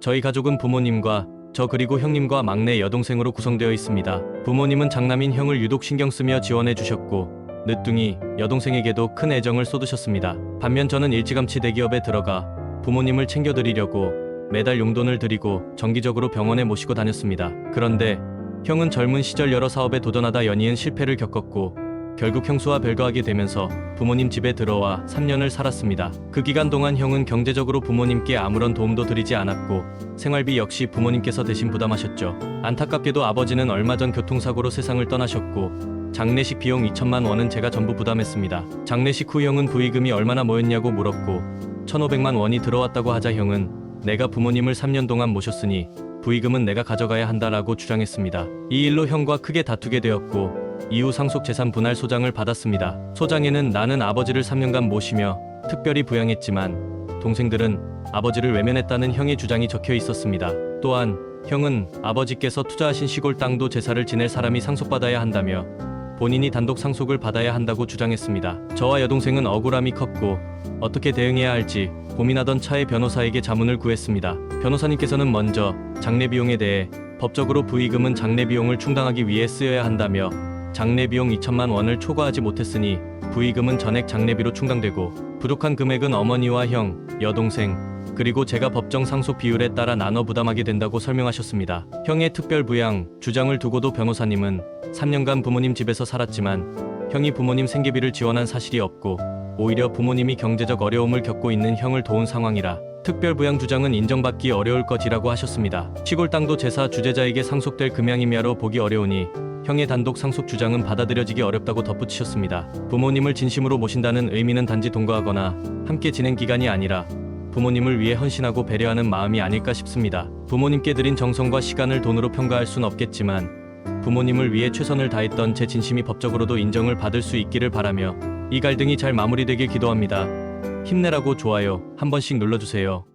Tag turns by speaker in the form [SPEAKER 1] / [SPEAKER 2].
[SPEAKER 1] 저희 가족은 부모님과 저 그리고 형님과 막내 여동생으로 구성되어 있습니다. 부모님은 장남인 형을 유독 신경 쓰며 지원해 주셨고 늦둥이 여동생에게도 큰 애정을 쏟으셨습니다. 반면 저는 일찌감치 대기업에 들어가 부모님을 챙겨드리려고 매달 용돈을 드리고 정기적으로 병원에 모시고 다녔습니다. 그런데 형은 젊은 시절 여러 사업에 도전하다 연이은 실패를 겪었고 결국 형수와 별거하게 되면서 부모님 집에 들어와 3년을 살았습니다. 그 기간 동안 형은 경제적으로 부모님께 아무런 도움도 드리지 않았고 생활비 역시 부모님께서 대신 부담하셨죠. 안타깝게도 아버지는 얼마 전 교통사고로 세상을 떠나셨고 장례식 비용 2천만 원은 제가 전부 부담했습니다. 장례식 후 형은 부의금이 얼마나 모였냐고 물었고 1,500만 원이 들어왔다고 하자 형은 내가 부모님을 3년 동안 모셨으니 부의금은 내가 가져가야 한다라고 주장했습니다. 이 일로 형과 크게 다투게 되었고 이후 상속 재산 분할 소장을 받았습니다. 소장에는 나는 아버지를 3년간 모시며 특별히 부양했지만 동생들은 아버지를 외면했다는 형의 주장이 적혀 있었습니다. 또한 형은 아버지께서 투자하신 시골 땅도 제사를 지낼 사람이 상속받아야 한다며 본인이 단독 상속을 받아야 한다고 주장했습니다. 저와 여동생은 억울함이 컸고 어떻게 대응해야 할지 고민하던 차에 변호사에게 자문을 구했습니다. 변호사님께서는 먼저 장례 비용에 대해 법적으로 부의금은 장례 비용을 충당하기 위해 쓰여야 한다며 장례 비용 2천만 원을 초과하지 못했으니 부의금은 전액 장례비로 충당되고 부족한 금액은 어머니와 형, 여동생, 그리고 제가 법정 상속 비율에 따라 나눠 부담하게 된다고 설명하셨습니다. 형의 특별 부양 주장을 두고도 변호사님은 3년간 부모님 집에서 살았지만 형이 부모님 생계비를 지원한 사실이 없고 오히려 부모님이 경제적 어려움을 겪고 있는 형을 도운 상황이라 특별 부양 주장은 인정받기 어려울 것이라고 하셨습니다. 시골 땅도 제사 주재자에게 상속될 금양이며로 보기 어려우니 형의 단독 상속 주장은 받아들여지기 어렵다고 덧붙이셨습니다. 부모님을 진심으로 모신다는 의미는 단지 동거하거나 함께 지낸 기간이 아니라 부모님을 위해 헌신하고 배려하는 마음이 아닐까 싶습니다. 부모님께 드린 정성과 시간을 돈으로 평가할 순 없겠지만 부모님을 위해 최선을 다했던 제 진심이 법적으로도 인정을 받을 수 있기를 바라며 이 갈등이 잘 마무리되길 기도합니다. 힘내라고 좋아요 한 번씩 눌러주세요.